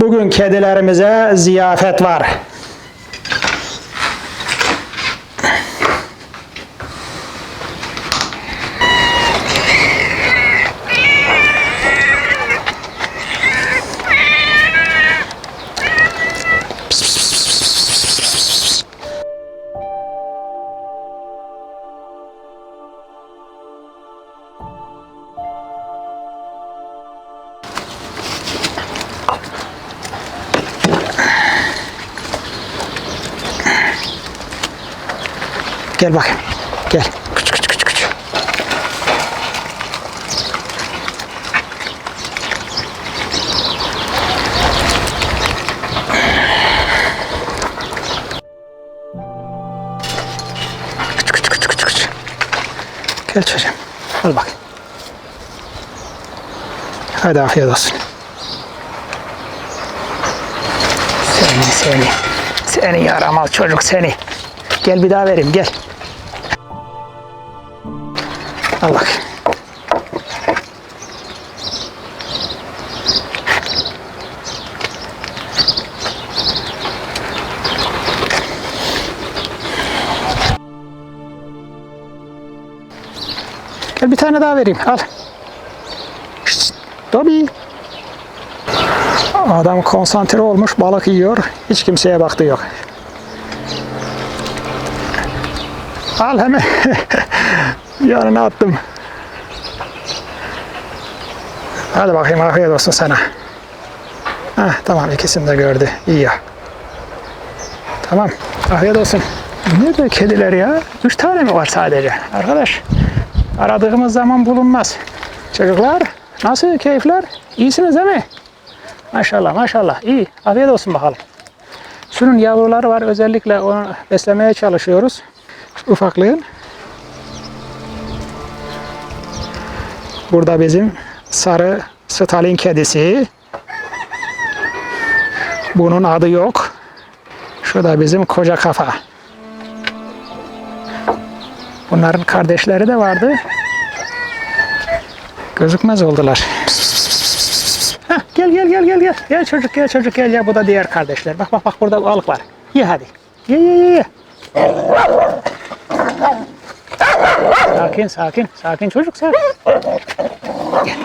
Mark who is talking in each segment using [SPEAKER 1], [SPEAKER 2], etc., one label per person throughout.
[SPEAKER 1] Bugün kedilerimize ziyafet var. Gel bakayım. Gel. Küçük küçük küçük küçük. Küçük küçük küçük küçük küçük. Gel çocuğum. Al bak. Hadi afiyet olsun. Seni seni. Seni yaramaz çocuk seni. Gel bir daha vereyim gel. Al bak. Gel bir tane daha vereyim. Al. Şşt, Tabii. Adam konsantre olmuş balık yiyor. Hiç kimseye baktığı yok. Al hemen. Yanına attım. Hadi bakayım afiyet olsun sana. Heh, tamam ikisini de gördü. İyi ya. Tamam. Afiyet olsun. Nerede kediler ya? Üç tane mi var sadece? Arkadaş aradığımız zaman bulunmaz. Çocuklar nasıl keyifler? İyisiniz değil mi? Maşallah maşallah. İyi. Afiyet olsun bakalım. Şunun yavruları var. Özellikle onu beslemeye çalışıyoruz. Ufaklığın. Burada bizim sarı Stalin kedisi. Bunun adı yok. Şu da bizim koca kafa. Bunların kardeşleri de vardı. Gözükmez oldular. Heh, gel gel gel gel gel. Gel çocuk gel çocuk gel ya bu da diğer kardeşler. Bak bak bak burada balık var. Ye hadi. Ye ye ye ye. Sakin sakin sakin çocuk sakin. Gel. Gel.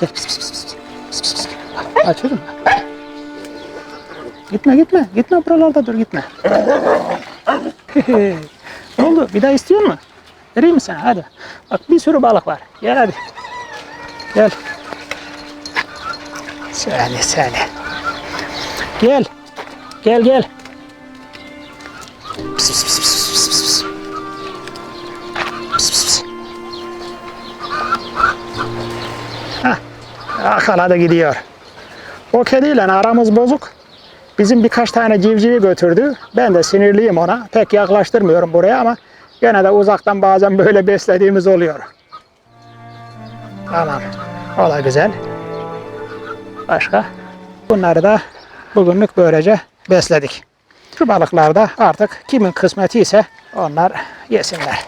[SPEAKER 1] Pis, pis, pis, pis. Aç çocuğum. Gitme gitme. Gitme buralarda dur gitme. ne oldu? Bir daha istiyor mu? Vereyim mi sana? Hadi. Bak bir sürü balık var. Gel hadi. Gel. Seni seni. Gel. Gel gel. Akala gidiyor. O kediyle aramız bozuk. Bizim birkaç tane civcivi götürdü. Ben de sinirliyim ona. Pek yaklaştırmıyorum buraya ama gene de uzaktan bazen böyle beslediğimiz oluyor. Tamam. O da güzel. Başka? Bunları da bugünlük böylece besledik. Şu balıklar da artık kimin kısmeti ise onlar yesinler.